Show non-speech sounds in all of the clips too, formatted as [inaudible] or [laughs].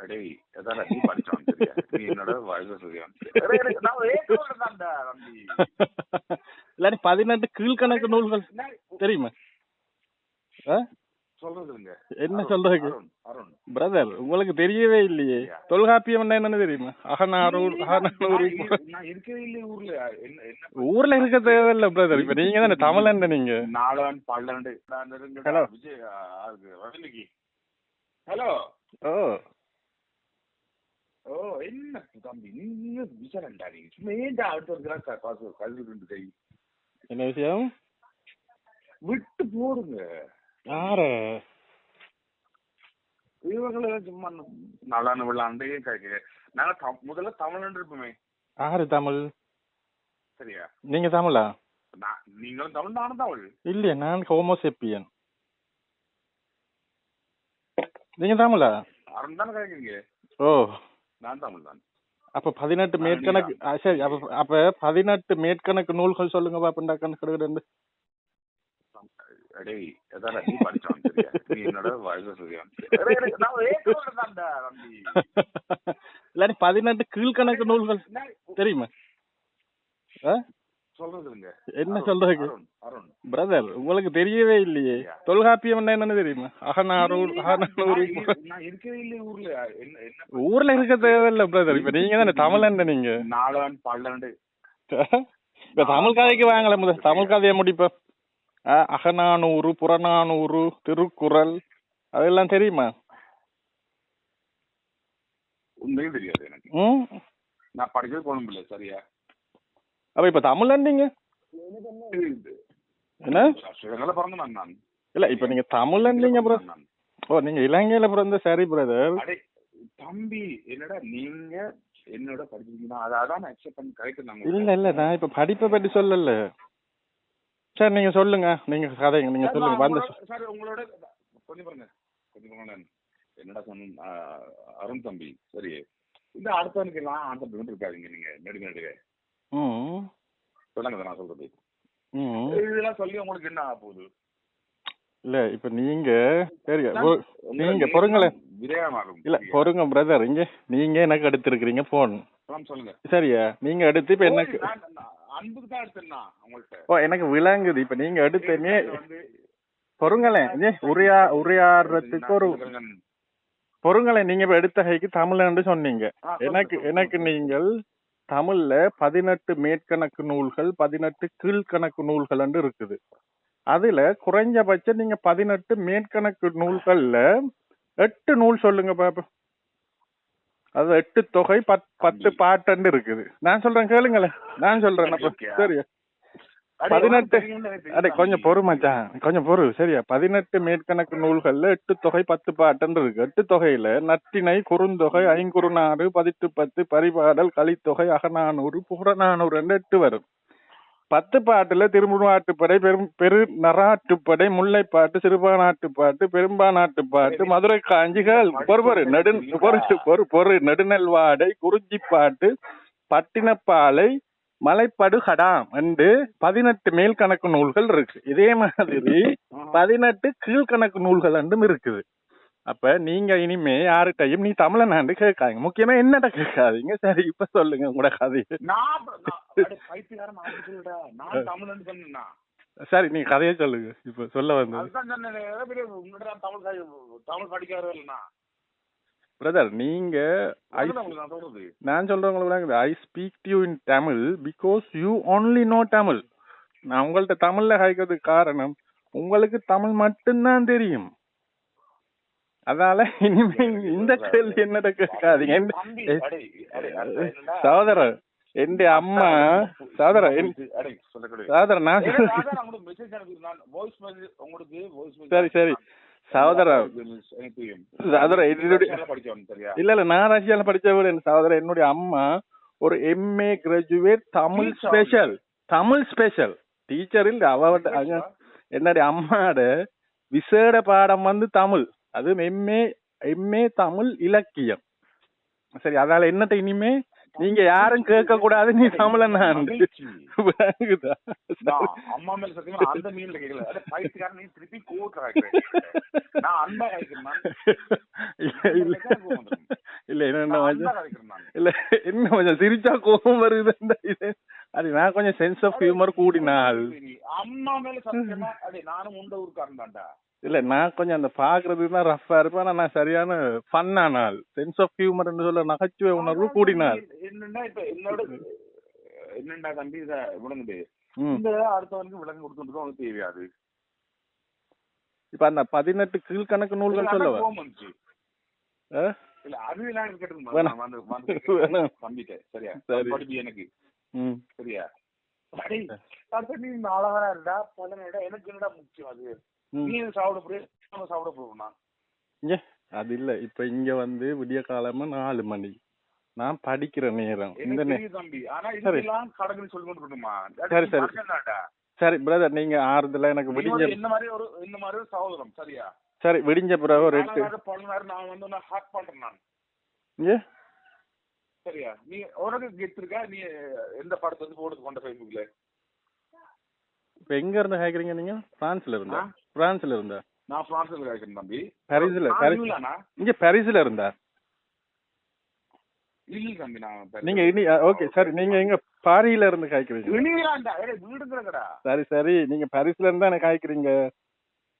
டேய் எதாடா நீ என்னோட வயசு பதினெட்டு கீழ்கணக்கு நூல்கள் தெரியுமா? சொல்றதுங்க என்ன சொல்றதுக்கு அருண் பிரதர் உங்களுக்கு தெரியவே இல்லையே. தொல்காப்பியம் என்னன்னு தெரியுமா? அகநானூறு அகநானூறு ஊர்ல. என்ன என்ன ஊர்ல இருக்க தேவையில்ல பிரதர் இப்ப நீங்க தானே தமிழன் நீங்க? நாலு பன்னெண்டு ரஜினிக்கு ஹலோ ஓ. ஓ என்ன தம்பி நீங்க விசாரண்டா நீ சும்மா ஏன்டா அடுத்த ஒரு கிளாஸ் காசு கல்வி ரெண்டு கை என்ன விஷயம்? விட்டு போடுங்க. யார? இவங்களை சும்மா நல்லான்னு விழாண்டு கேட்க நாங்க முதல்ல தமிழ் இருப்போமே. யாரு தமிழ்? சரியா? நீங்க தமிழா? நீங்களும் தமிழ் நானும் தமிழ். இல்லையே நான் ஹோமோசெப்பியன் நீங்க தமிழா? அருண் தானே கேட்குறீங்க? ஓ. நான் தமிழ் தான் அப்ப பதினெட்டு மேற்கணக்கு சரி அப்ப அப்ப பதினெட்டு மேற்கணக்கு நூல்கள் சொல்லுங்க பாப்பண்டா கணக்கு கிடக்குது டேய் எதாடா நீ படிச்சவன் சரியா நீ என்னோட வயசு பதினெட்டு கீழ்கணக்கு நூல்கள் தெரியுமா? ஆ? சொல்றதுங்க என்ன சொல்றதுக்கு பிரதர் உங்களுக்கு தெரியவே இல்லையே. தொல்காப்பியம் என்னன்னு தெரியுமா? அகநானூறு அகநானூறு ஊர்ல. இருக்க தேவையில்ல பிரதர் இப்ப நீங்க தானே தமிழன் நீங்க? நாலு பன்னெண்டு இப்ப தமிழ் கதைக்கு வாங்கல முதல். தமிழ் கதையை முடிப்போம் அகநானூறு புறநானூறு திருக்குறள் அதெல்லாம் தெரியுமா? உண்மையும் தெரியாது எனக்கு. நான் படிக்கிறது கொழும்புல சரியா? அப்ப இப்ப தமிழன் நீங்க? என்ன? ஸ்ரீலங்கால பிறந்த நான் இல்ல இப்ப நீங்க தமிழன் நீங்க. நான். ஓ நீங்க இலங்கையில பிறந்த சரி பிரதர் தம்பி என்னடா நீங்க என்னோட படிச்சிருக்கீங்கன்னா அதை அதான் அக்செப்ட் பண்ணி கரெக்ட் இல்ல இல்ல நான் இப்ப படிப்பை பற்றி சொல்லல. சரி நீங்க சொல்லுங்க. நீங்க கதைங்க நீங்க சொல்லுங்க. வந்து சார் உங்களோட கொஞ்சம் பாருங்க கொஞ்சம் பாருங்க. என்னடா சொன்ன அருண் தம்பி. சரி. இந்த அடுத்தவனுக்கு எல்லாம் அடுத்த இருக்காதீங்க நீங்க. நெடுங்க நெடுக ம். சொல்லுங்க நான் சொல்றது. இதெல்லாம் சொல்லி உங்களுக்கு என்ன ஆக போகுது? இல்ல இப்ப நீங்க சரி நீங்க பொறுங்களேன் இல்ல பொறுங்க பிரதர். இங்க நீங்க எனக்கு எடுத்திருக்கிறீங்க போன் சொல்லுங்க சரியா? நீங்க எடுத்து இப்ப எனக்கு ஓ எனக்கு விளங்குது. இப்ப நீங்க எடுத்தனே. பொறுங்களேன் உரையா உரையாடுறதுக்கு ஒரு பொறுங்களேன் நீங்க இப்ப எடுத்த கைக்கு தமிழ்னு சொன்னீங்க. எனக்கு. எனக்கு நீங்கள் தமிழ்ல பதினெட்டு மேற்கணக்கு நூல்கள் பதினெட்டு கீழ்கணக்கு நூல்கள் இருக்குது. அதுல குறைஞ்சபட்சம் நீங்க பதினெட்டு மேற்கணக்கு நூல்கள்ல எட்டு நூல் சொல்லுங்க பாப்போம். அது எட்டு தொகை பத் பத்து பாட்டுன்னு இருக்குது. நான் சொல்றேன் கேளுங்களேன். நான் சொல்றேன் அப்ப. சரியா? பதினெட்டு அடே கொஞ்சம். பொறு மச்சான். கொஞ்சம் பொறு சரியா? பதினெட்டு மேற்கணக்கு நூல்கள்ல எட்டு தொகை பத்து பாட்டுன்னு இருக்கு. எட்டு தொகையில நற்றிணை குறுந்தொகை ஐங்குறுநாறு பதிட்டு பத்து பரிபாடல் கலித்தொகை அகநானூறு புறநானூறு எட்டு வரும். பத்து பாட்டுல திருமுருகாட்டுப்படை பெரும் பெரு நராட்டுப்படை முல்லைப்பாட்டு சிறுபானாட்டுப்பாட்டு பெரும்பானாட்டுப்பாட்டு மதுரை காஞ்சிகள் பொறு பொறு நெடு பொறு பொறு பொறு நெடுநெல்வாடை குறிஞ்சிப்பாட்டு பட்டினப்பாலை மலைப்படுகடாம் என்று பதினெட்டு மேல் கணக்கு நூல்கள் இருக்கு. இதே மாதிரி பதினெட்டு கீழ்கணக்கு நூல்கள் ரெண்டும் இருக்குது. அப்ப நீங்க இனிமே யார்கிட்டயும் நீ தமிழனாண்டு கேட்காதீங்க. முக்கியமா என்னட்ட கேட்காதீங்க. சரி இப்ப சொல்லுங்க உங்களோட கதையை. தமிழன்னு சொன்னேன்னா. சரி நீங்க கதையை சொல்லுங்க. இப்ப சொல்ல வந்தது. பிரதர் நீங்க நான் சொல்றவங்களுக்கு I speak to you in Tamil because you only no Tamil நான் உங்கள்ட்ட தமிழ்ல கேட்கறதுக்கு காரணம் உங்களுக்கு தமிழ் மட்டும்தான் தெரியும். அதால இனிமே இந்த கேள்வி என்னட்ட கேட்காதீங்க. என்னடா? சகோதரர் என் அம்மா சொல்லக்கூடாது. சகோதரர் நான் சரி சரி. தெரியும். சகோதரர் என்னுடைய? இல்ல இல்ல நான் ரஷ்யால படிச்சவர் என் சகோதரர் என்னுடைய அம்மா ஒரு MA graduate Tamil. Special Tamil special teacher இல்ல அவ என்னுடைய அம்மாட விசேட பாடம் வந்து தமிழ் அது எம்ஏ எம்ஏ தமிழ் இலக்கியம் சரி அதால என்னட்ட இனிமே நீங்க யாரும் கேட்க கூடாது நீ தமிழன் அம்மா மேல சத்தியமா அந்த மீன்ல கேட்கல அட பைத்தியக்காரன் நீ திருப்பி கோட் நான் அன்பா கேட்கிறேன் இல்ல இல்ல. என்ன. இல்ல என்ன கொஞ்சம் சிரிச்சா கோபம் வருது இது. அது நான் கொஞ்சம் சென்ஸ் ஆஃப் ஹியூமர் கூடினால். நீ அம்மா மேல சத்தியமா? அடே நானும் உண்ட ஊருக்காரன் தான்டா. இல்ல நான் கொஞ்சம் அந்த பாக்குறதுக்கு தான் ரஃபா இருப்பேன். ஆனா நான் சரியான ஃபன்னானால் சென்ஸ் ஆஃப் ஹியூமர் சொல்ல நகைச்சுவை உணர்வு கூடினால் என்னன்னா இப்ப என்னோட என்னண்டா தம்பி இத விளங்குது இந்த அடுத்தவனுக்கு விளங்கு கொடுத்துட்டு உனக்கு தேவையாது இப்ப அந்த பதினெட்டு கீழ்கணக்கு நூல்கள். ஆ? இல்ல அது எல்லாம் இருக்கட்டும் வேணாம். நான் வேணாம். தம்பிட்ட சரியா? சரி. படிப்பு எனக்கு. சரியா? அழகா இருந்தா பழனடா எனக்கு என்னடா முக்கியம் அது. நீ சாப்பிட போறியா நம்ம சாப்பிட போறோம்னா இங்க அது இல்ல. இப்ப இங்க வந்து விடிய காலமா நாலு மணி. நான் படிக்கிற நேரம். இந்த தம்பி. ஆனா. இதெல்லாம் கடவுள் சொல்லி கொண்டு சரி, சரி. சரி பிரதர் நீங்க ஆறுதல எனக்கு விடிஞ்ச என்ன மாதிரி ஒரு இந்த மாதிரி ஒரு சகோதரம் சரியா? சரி விடிஞ்ச பிறகு ஒரு எட்டு பழனாரு நான் வந்து நான் ஹார்ட் பண்றேன் நான். இங்க சரியா? நீ உனக்கு கெத்து இருக்கா? நீ எந்த படத்தை வந்து போடுறது கொண்ட ஃபேஸ்புக்ல இப்ப எங்க இருந்து கேக்குறீங்க நீங்க? பிரான்ஸ்ல இருந்தா? பிரான்ஸ்ல இருந்தா? நான் பிரான்ஸ்ல கேட்கிறேன் தம்பி. பாரிஸ்ல. இங்க பாரிஸ்ல இருந்தா? இல்ல தம்பி நான். நீங்க இனி ஓகே சரி நீங்க எங்க பாரியில இருந்து காய்க்கிறீங்க வெளியிலாண்டா ஏய் வீடுங்கிறங்கடா சரி சரி நீங்க பாரிஸ்ல இருந்து தானே காய்க்கிறீங்க.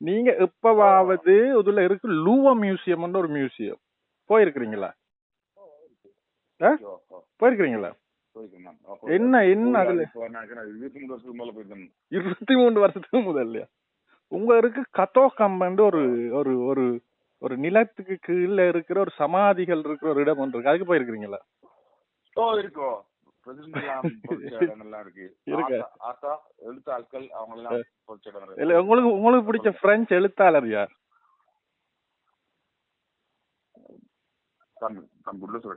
நீங்க எப்பவாவது இதுல இருக்கு லூவா மியூசியம் ஒரு மியூசியம். போயிருக்கிறீங்களா? போயிருக்கிறீங்களா? என்ன என்ன அதுல? இருபத்தி மூணு வருஷத்துக்கு மேல உங்க இருக்கு கத்தோ கம்பண்டு ஒரு ஒரு ஒரு ஒரு நிலத்துக்கு கீழே இருக்கிற ஒரு சமாதிகள் இருக்கிற ஒரு இடம் ஒன்று இருக்கு. அதுக்கு போயிருக்கிறீங்களா? ஓ இருக்கோ. பிரசிடண்ட் எல்லாம் பொறிச்ச இடங்கள்லாம் இருக்கு. இருக்கா? ஆத்தா- ஆத்தா எழுத்தாட்கள் அவங்க எல்லாம் பொறிச்ச இடம் இருக்கு. இல்ல உங்களுக்கு உங்களுக்கு பிடிச்ச பிரெஞ்சு எழுத்தாளர் யார்?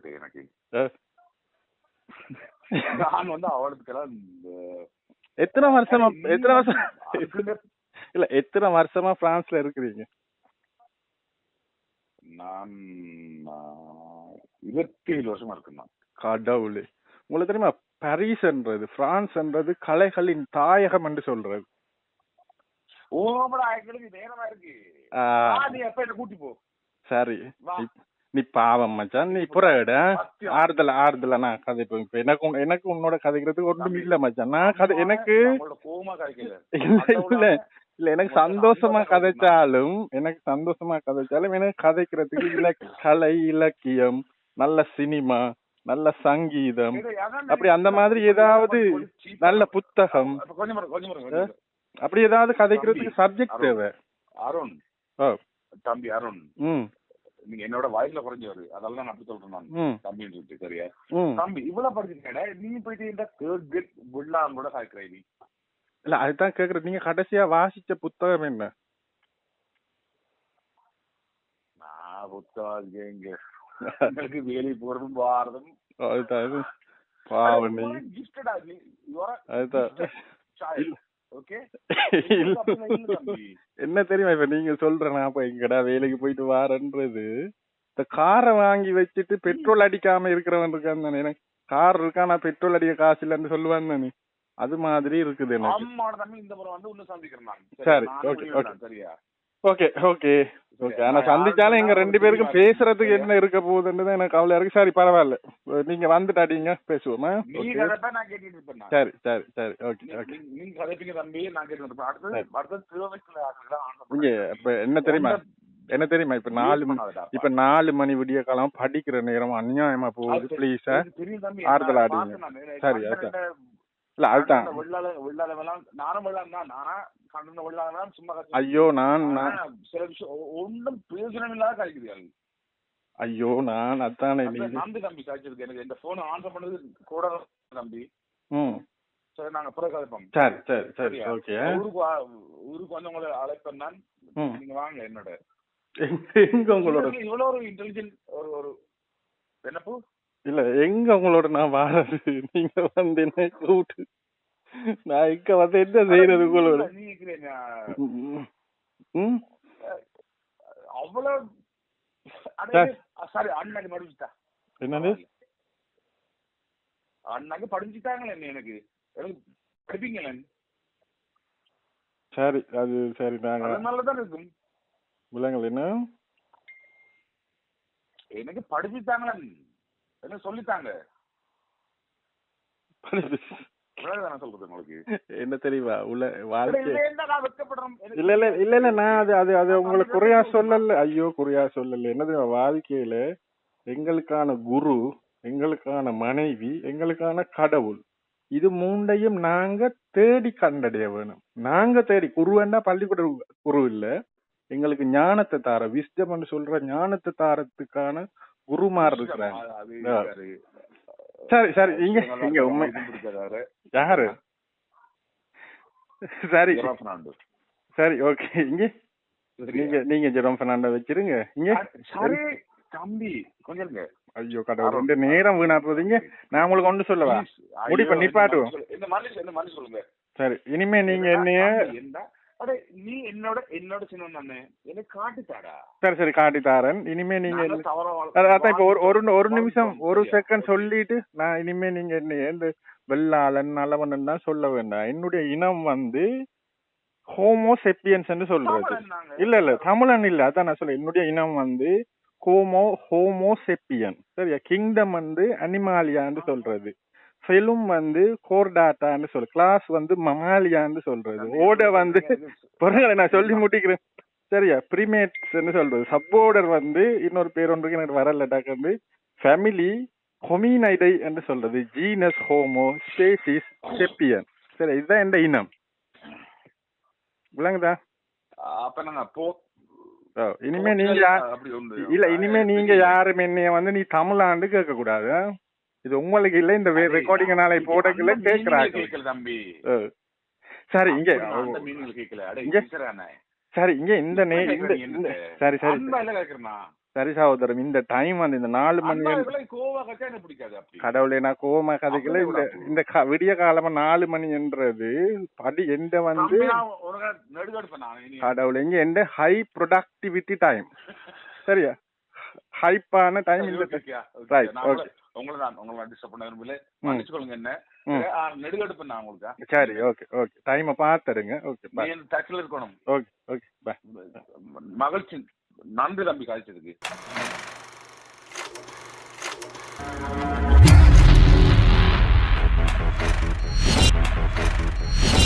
எனக்கு. நான் வந்து இந்த எத்தனை வருஷமா எத்தனை வருஷம் இல்ல எத்தனை வருஷமா பிரான்ஸ்ல இருக்கிறீங்க? நான் இருபத்தி ஏழு வருஷமா இருக்கேன் நான். கடவுளே. உங்களுக்கு தெரியுமா பாரிஸ்ன்றது பிரான்ஸ்ன்றது கலைகளின் தாயகம் என்று சொல்றது. ஓமடா எங்களுக்கு நேரமா இருக்கு. ஆ, வா, நீ எப்ப என்ன கூட்டி போ. சரி. நீ- பாவம் மச்சான். நீ சத்தியம். ஆறுதல ஆறுதல நான் கதைப்பேன். இப்ப எனக்கு எனக்கு உன்னோட கதைக்கிறதுக்கு ஒன்றும் இல்ல மச்சான். நான் கதை எனக்கு இல்ல இல்ல. இல்ல எனக்கு சந்தோஷமா கதைச்சாலும் எனக்கு சந்தோஷமா கதைச்சாலும் எனக்கு கதைக்கிறதுக்கு இலக் கலை இலக்கியம் நல்ல சினிமா நல்ல சங்கீதம் அப்படி அந்த மாதிரி ஏதாவது நல்ல புத்தகம். அப்படி ஏதாவது கதைக்கிறதுக்கு சப்ஜெக்ட் தேவை. அருண். தம்பி அருண். நீங்க என்னோட வயசுல குறைஞ்சவரு. அதெல்லாம் நான் அப்படி சொல்றேன் நான். தம்பின்னு சொல்லிட்டு சரியா? தம்பி இவ்வளவு படிச்சிருக்கேன் நீ போயிட்டு இந்த தேர்ட் கிரேட் விடலாம் கூட சாய்க்கிற நீ இல்ல அதுதான் கேக்குறேன் நீங்க கடைசியா வாசிச்ச புத்தகம் என்ன நான் புத்தகம் வேலை போறதும் வாரதும் அதுதான் அது. பாவம். என்ன தெரியுமா இப்ப நீங்க சொல்ற நான் இப்ப எங்கடா வேலைக்கு போயிட்டு வாரன்றது இந்த காரை வாங்கி வச்சுட்டு பெட்ரோல் அடிக்காம இருக்கிறவன் இருக்கான் தானே எனக்கு கார் இருக்கா நான் பெட்ரோல் அடிக்க காசு இல்லைன்னு சொல்லுவான் தானே அது மாதிரி இருக்குது எனக்கு. இந்த முறை வந்து இன்னும் சந்திக்கிறேன் சரி, okay. நான், சரியா? ஓகே ஓகே ஓகே ஆனா சந்திச்சாலும் எங்க ரெண்டு பேருக்கும் பேசுறதுக்கு என்ன இருக்க போகுதுன்னு தான் எனக்கு கவலையா இருக்கு. சரி பரவாயில்ல. நீங்க வந்துட்டாடிங்க பேசுவோமா? ஓகே. சரி சரி சரி ஓகே ஓகே நீங்க இப்ப என்ன தெரியுமா? என்ன தெரியுமா? இப்ப நாலு மணி. இப்ப நாலு மணி விடிய காலம் படிக்கிற நேரம் அநியாயமா போகுது ப்ளீஸ். ஆறுதல் நான். சரி. இல்ல அதுதான். நானும் வெள்ளாளம் தான். நானா கண்டன வெள்ளாளவெல்லாம் சும்மா ஐயோ நான் சில விஷயம் பிரயோஜனம் இல்லாத கழிக்குது ஐயோ நான் அதானே நம்பி தம்பி காய்ச்சிருக்கு எனக்கு இந்த போன் ஆன் பண்ணது கூட தம்பி. ம். சரி நாங்க பிறகு கதைப்போம் சரி சரி சரி? ஓகே ஊருக்கு ஊருக்கு வந்து உங்களை அழைப்பேன் நான். நீங்க வாங்க என்னோட. எங்க உங்களோட? இவ்வளவு ஒரு இன்டெலிஜென்ட் ஒரு ஒரு என்னப்போ? இல்ல எங்க உங்களோட நான் வாரது? நீங்க வந்து என்ன கூட்டு நான் இங்க வந்து என்ன செய்யறது உங்களோட? அவ்வளவு சார். அண்ணாக்கு படிச்சுட்டா. என்னது? அண்ணாக்கு படிச்சுட்டாங்களே எனக்கு. எனக்கு படிப்பீங்களே சரி அது சரி நாங்க அது நல்லதான் இருக்கும் என்ன? எனக்கு படிச்சுட்டாங்களே சொல்லித்தாங்க என்ன தெரியுமா? உள்ள இல்ல, வாழ்க்கை இதுல என்ன நான் வெட்கப்படுறேன். எனக்கு இல்ல இல்ல இல்ல இல்ல நான் அது அது அது உங்களுக்கு குறையா சொல்லல. ஐயோ குறையா சொல்லல. என்ன தெரியுமா? வாழ்க்கையில எங்களுக்கான குரு எங்களுக்கான மனைவி எங்களுக்கான கடவுள் இது மூண்டையும் நாங்க தேடி கண்டடைய வேணும். நாங்க தேடி குருவன்னா பள்ளிக்கூட குரு இல்ல. எங்களுக்கு ஞானத்தை தார விஸ்டம்னு சொல்ற ஞானத்தை தாரத்துக்கான குருமார். யாரு? சரி சரி இங்க இங்க உண்மை? யாரு சரி. சரி ஓகே இங்க? நீங்க நீங்க ஜெரோம் பெர்னாண்டோ வச்சிருங்க இங்க சரி தம்பி கொஞ்சம். ஐயோ கடவுள் ரெண்டு நேரம் வீணாக்குறீங்க நான் உங்களுக்கு ஒன்று சொல்லவா Please. முடி ஐயோ, பண்ணி நிப்பாட்டுவோம். சரி இனிமே நீங்க என்னைய அடே நீ என்னோட என்னோட சின்ன சரி சரி காட்டி தாரேன் இனிமே நீங்க அதான் இப்ப ஒரு ஒரு நிமிஷம். ஒரு? செகண்ட் சொல்லிட்டு நான் இனிமே நீங்க என்ன இந்த வெள்ளாளன் நல்லவன் தான் சொல்ல வேண்டாம். என்னுடைய இனம் வந்து ஹோமோசெப்பியன்ஸ் சொல்றது. தமிழன் நாங்க. இல்ல இல்ல தமிழன் இல்ல. அதான் நான் சொல்ல என்னுடைய இனம் வந்து ஹோமோ ஹோமோசெப்பியன் சரியா? கிங்டம் வந்து அனிமாலியான்னு சொல்றது. ஃபெலும் வந்து கோர்டாட்டான்னு சொல்லு. கிளாஸ் வந்து மமாலியான்னு சொல்றது. ஓட வந்து [laughs] பொருங்களை நான் சொல்லி முடிக்கிறேன். சரியா? ப்ரீமேட்ஸ்னு சொல்றது. சப்போர்டர் வந்து இன்னொரு பேர் ஒன்றுக்கு எனக்கு வரல டக்கு ஃபேமிலி ஹொமினைடை என்று சொல்றது. ஜீனஸ் ஹோமோ ஸ்பேசிஸ் செப்பியன் சரி இதுதான் எந்த இனம்? விளங்குதா அப்ப நாங்க போ இனிமே நீங்க. இல்ல இனிமே நீங்க யாரும் என்னைய வந்து நீ தமிழாண்டு கேட்க கூடாது? இது உங்களுக்கு இல்ல இந்த ரெக்கார்டிங் நாளை meaning கேக்குறாங்க தம்பி. சரி இங்க. சரி இங்க இந்த நே இந்த? சரி சரி இல்ல? சரி சகோதரம் இந்த டைம் வந்து இந்த நாலு மணி. கடவுளே நான் கோவமா கதைக்கல இந்த இந்த விடிய காலமா நாலு மணி என்றது படி எந்த வந்து. கடவுளே இங்க எந்த ஹை ப்ரொடக்டிவிட்டி டைம் சரியா [laughs] ஹைப்பான டைம் சரி, இந்த okay, உங்களை- நான் உங்களை disturb பண்ண விரும்பல. மன்னிச்சுக்கொள்ளுங்க என்ன. நெடுகடுப்பேன் நான் உங்களுக்கு. சரி ஓகே ஓகே டைமை பார்த்துருங்க ஓகே என் டச்ல இருக்கணும். ஓகே ஓகே பாய் மகிழ்ச்சி. நன்றி தம்பி காய்ச்சதுக்கு.